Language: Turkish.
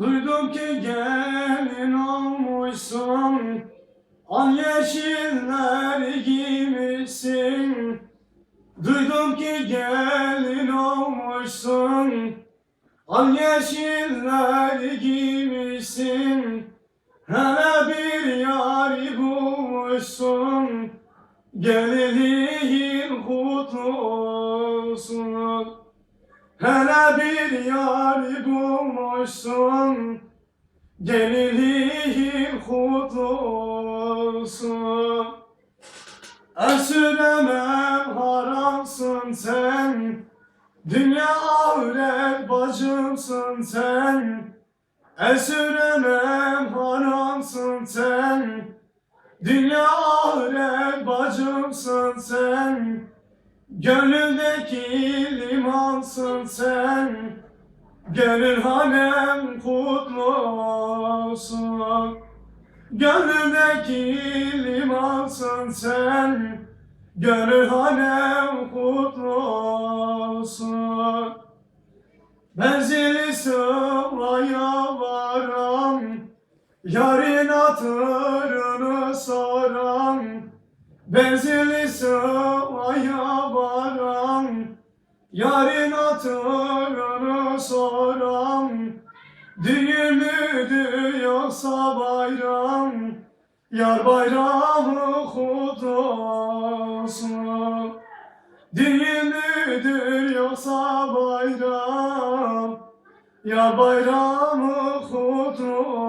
Duydum ki gelin olmuşsun. Al yeşiller giymişsin. Duydum ki gelin olmuşsun. Al yeşiller giymişsin. Hele bir yar bulmuşsun. Gelinin kutlu olsun Hele bir yar bulmuşsun Gelinin kutlu olsun Esüremem haramsın sen Dünya ahiret bacımsın sen. Esüremem haramsın sen Dünya sen Gönlümdeki limansın sen Gönül hanem kutlu olsun Gönlümdeki limansın sen Gönül hanem kutlu olsun Menzili sıraya varan Yarın soran Benzili sıraya varan Yarın hatırını soran Düğün müdür yoksa bayram Yar bayramı kutlu olsun Düğün müdür yoksa bayram Yar bayramı kutlu